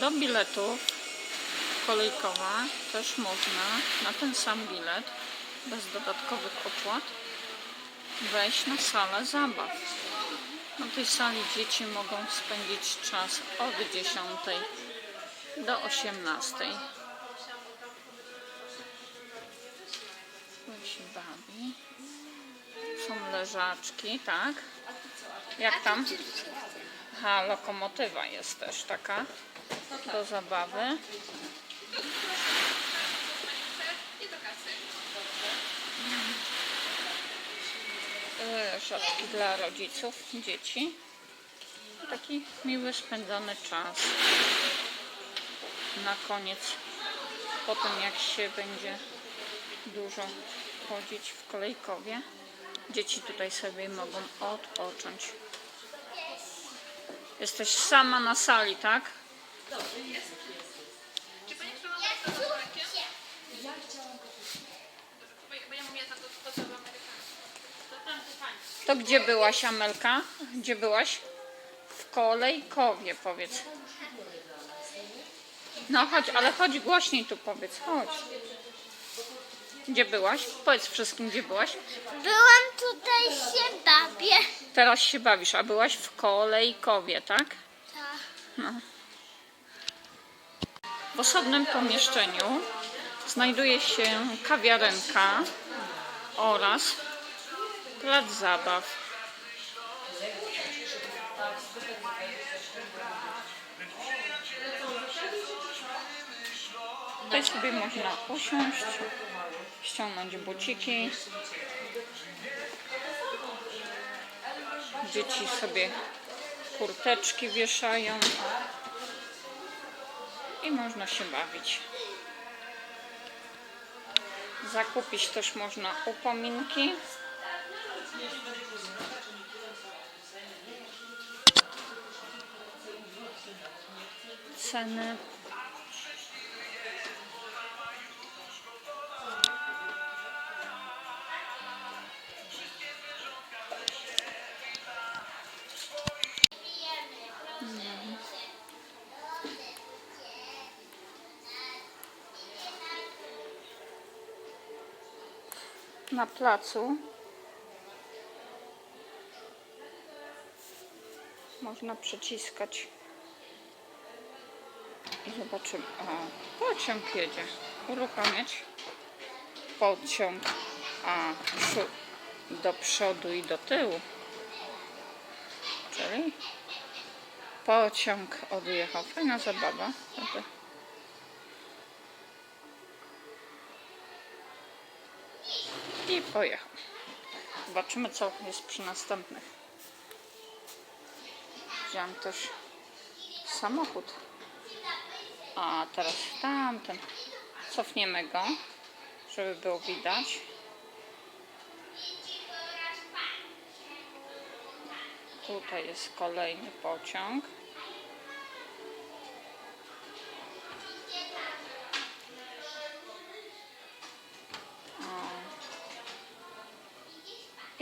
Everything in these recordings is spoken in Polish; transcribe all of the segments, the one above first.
Do biletów kolejkowa też można na ten sam bilet bez dodatkowych opłat wejść na salę zabaw. Na tej sali dzieci mogą spędzić czas od 10 do 18. Tu się bawi. Są leżaczki, tak? Jak tam? Aha, lokomotywa jest też taka do zabawy. Leżaczki dla rodziców, dzieci. Taki miły spędzony czas. Na koniec, po tym jak się będzie dużo chodzić w kolejkowie, dzieci tutaj sobie mogą odpocząć. Jesteś sama na sali, tak? Czy pani przyjmowała z workiem? Ja chciałam go Bo ja mówię za to, to pani. Gdzie byłaś, Amelka? Gdzie byłaś? W kolejkowie, powiedz. No chodź, ale chodź głośniej tu powiedz, chodź. Gdzie byłaś? Powiedz wszystkim, gdzie byłaś. Byłam tutaj się bawię. Teraz się bawisz, a byłaś w kolejkowie, tak? Tak. W osobnym pomieszczeniu znajduje się kawiarenka oraz plac zabaw. Tutaj sobie można usiąść, ściągnąć buciki. Dzieci sobie kurteczki wieszają i można się bawić. Zakupić też można upominki. Ceny. Na placu można przyciskać i zobaczymy. O, pociąg jedzie. Uruchamiać pociąg, a do przodu i do tyłu. Czyli pociąg odjechał. Fajna zabawa. I pojechał. Zobaczymy, co jest przy następnych. Wziąłem też samochód. A teraz tamten. Cofniemy go, żeby było widać. Tutaj jest kolejny pociąg.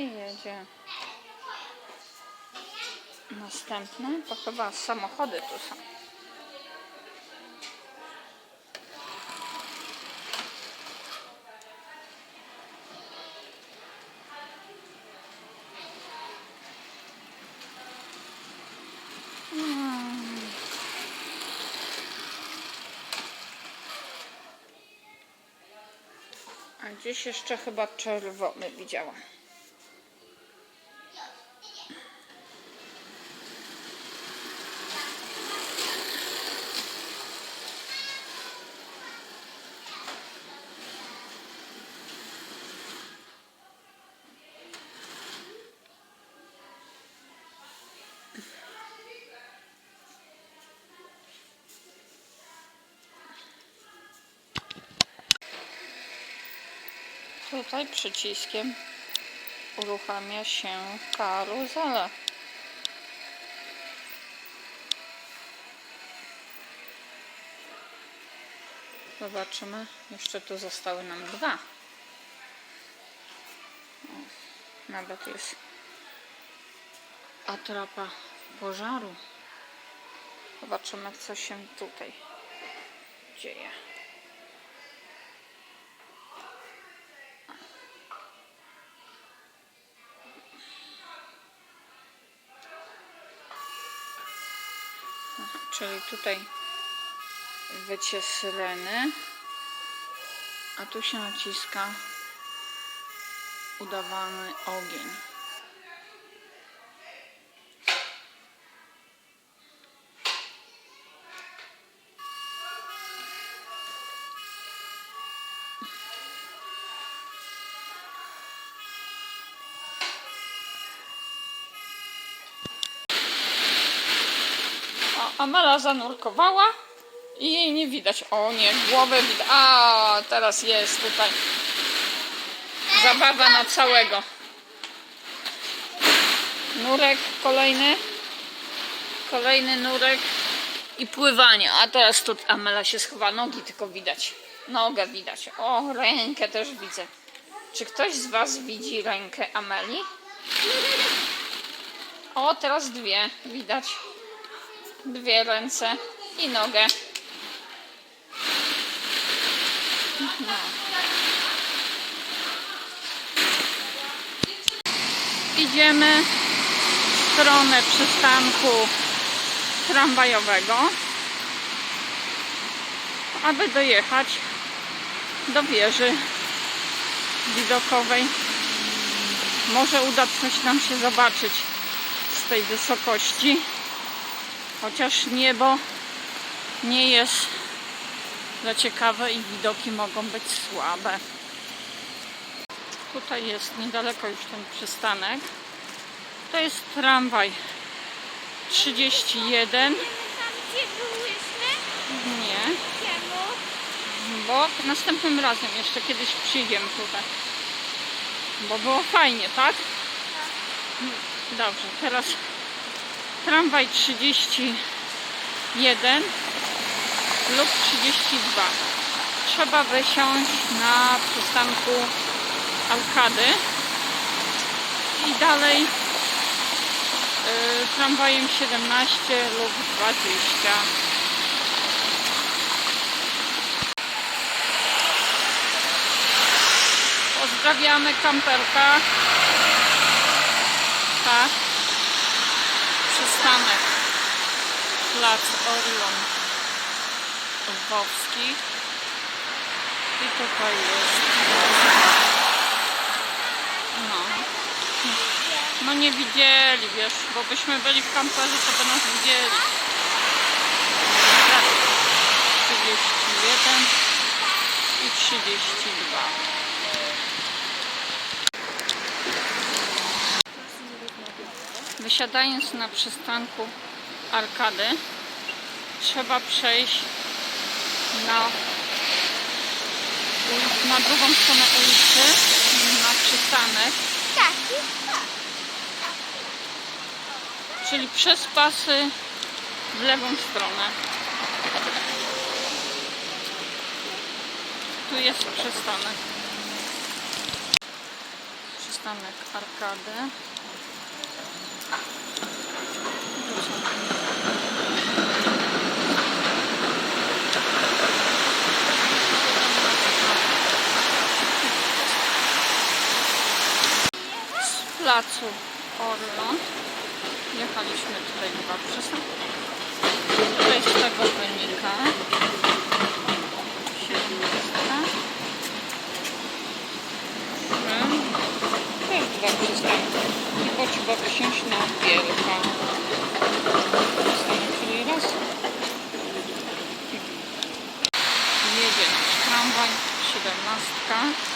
I jedzie. Następne to chyba samochody tu są. A gdzieś jeszcze chyba czerwony widziałam. Tutaj przyciskiem uruchamia się karuzela. Zobaczymy. Jeszcze tu zostały nam dwa. Nawet jest atrapa pożaru. Zobaczymy, co się tutaj dzieje. Czyli tutaj wycie syreny, a tu się naciska udawany ogień. Amela zanurkowała i jej nie widać. O nie, głowę widać. A, teraz jest tutaj. Zabawa na całego. Nurek kolejny. Kolejny nurek. I pływanie. A teraz tu Amela się schowa. Nogi tylko widać. Nogę widać. O, rękę też widzę. Czy ktoś z Was widzi rękę Ameli? O, teraz dwie widać. Dwie ręce i nogę. No. Idziemy w stronę przystanku tramwajowego, aby dojechać do wieży widokowej. Może uda coś nam się zobaczyć z tej wysokości, chociaż niebo nie jest za ciekawe i widoki mogą być słabe. Tutaj jest niedaleko już ten przystanek. To jest tramwaj 31. Tam gdzie byłyśmy? Nie, bo następnym razem jeszcze kiedyś przyjdziemy tutaj. Bo było fajnie, tak? Dobrze, teraz tramwaj 31 lub 32. Trzeba wysiąść na przystanku Arkady i dalej y, tramwajem 17 lub 20. Pozdrawiamy kamperka. Tak. Przystanek. Plac Orlon Lwowskich. I tutaj jest. No. No nie widzieli, wiesz, bo byśmy byli w kamperze, to by nas widzieli. Tak. 31 i 32. Wysiadając na przystanku Arkady, trzeba przejść na, na drugą stronę ulicy, na przystanek, Tak. czyli przez pasy w lewą stronę. Tu jest przystanek. Przystanek Arkady. Placu Orląt jechaliśmy tutaj chyba przystanki. Tutaj z tego wynika 17. Też dwa przystanki. I bo trzeba wysiąść na wielka. Przystanek, czyli raz. Jedzie nasz tramwaj, 17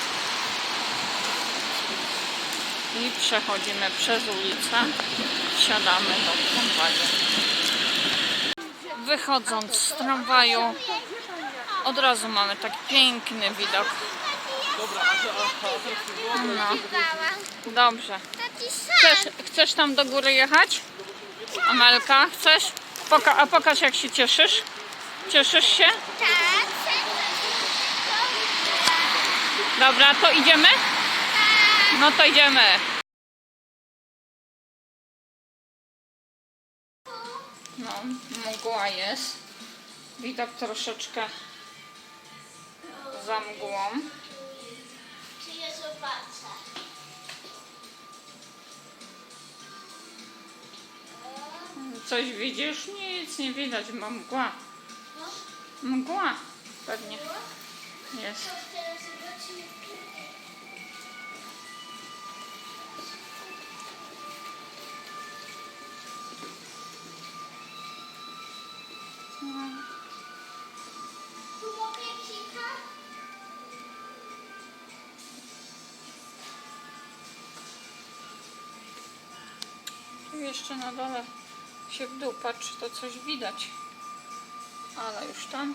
i przechodzimy przez ulicę, wsiadamy do tramwaju. Wychodząc z tramwaju, od razu mamy taki piękny widok. No, dobrze. Chcesz, chcesz tam do góry jechać? Amelka, chcesz? Poka a pokaż jak się cieszysz. Cieszysz się? Tak. Dobra, to idziemy? No to idziemy. No mgła jest. Widok troszeczkę za mgłą. Czy je zobaczę? Coś widzisz? Nic nie widać, bo mgła. No, Mgła pewnie jest. Jeszcze na dole się w dół patrzy, to coś widać. Ale już tam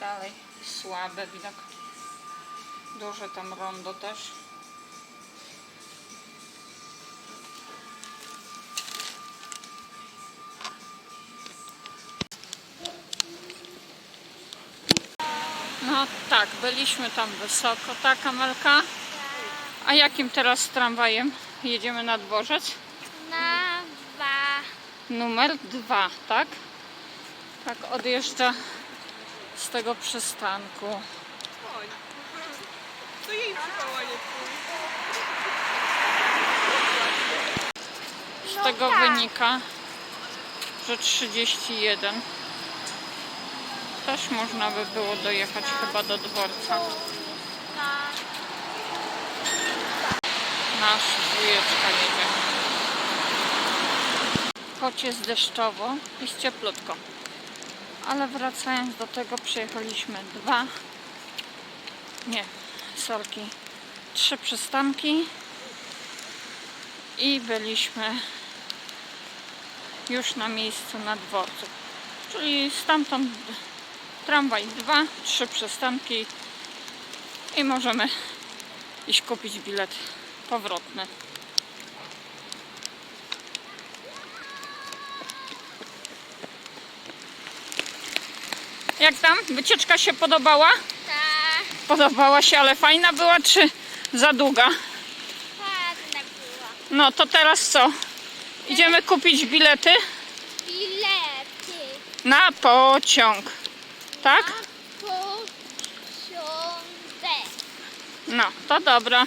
dalej słaby widok. Duże tam rondo też. No tak, byliśmy tam wysoko, tak Amelka? A jakim teraz tramwajem jedziemy na dworzec? Na dwa. Numer dwa, tak? Tak, odjeżdża z tego przystanku. Oj. To jej przywołanie Z tego tak. wynika, że 31. Też można by było dojechać chyba do dworca. Na Nasz dwójeczka jedzie. Choć jest deszczowo, jest cieplutko. Ale wracając do tego, przejechaliśmy dwa, nie, sorki, trzy przystanki i byliśmy już na miejscu na dworcu. Czyli stamtąd tramwaj dwa, trzy przystanki i możemy iść kupić bilet powrotny. Jak tam? Wycieczka się podobała? ta. Podobała się, ale fajna była czy za długa? Ładna była. No to teraz co? Idziemy kupić bilety Bilety. na pociąg. Tak? Pociągę. No, to dobra.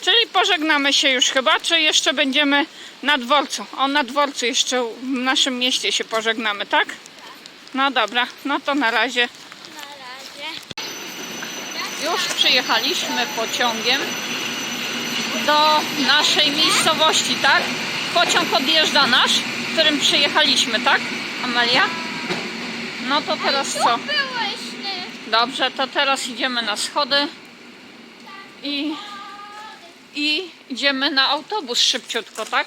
Czyli pożegnamy się już chyba, czy jeszcze będziemy na dworcu? O, na dworcu jeszcze w naszym mieście się pożegnamy, tak? No dobra, no to na razie. Już przyjechaliśmy pociągiem do naszej miejscowości, tak? Pociąg odjeżdża nasz, którym przyjechaliśmy, tak? Amelia? No to teraz co? Dobrze, to teraz idziemy na schody i, i idziemy na autobus szybciutko, tak?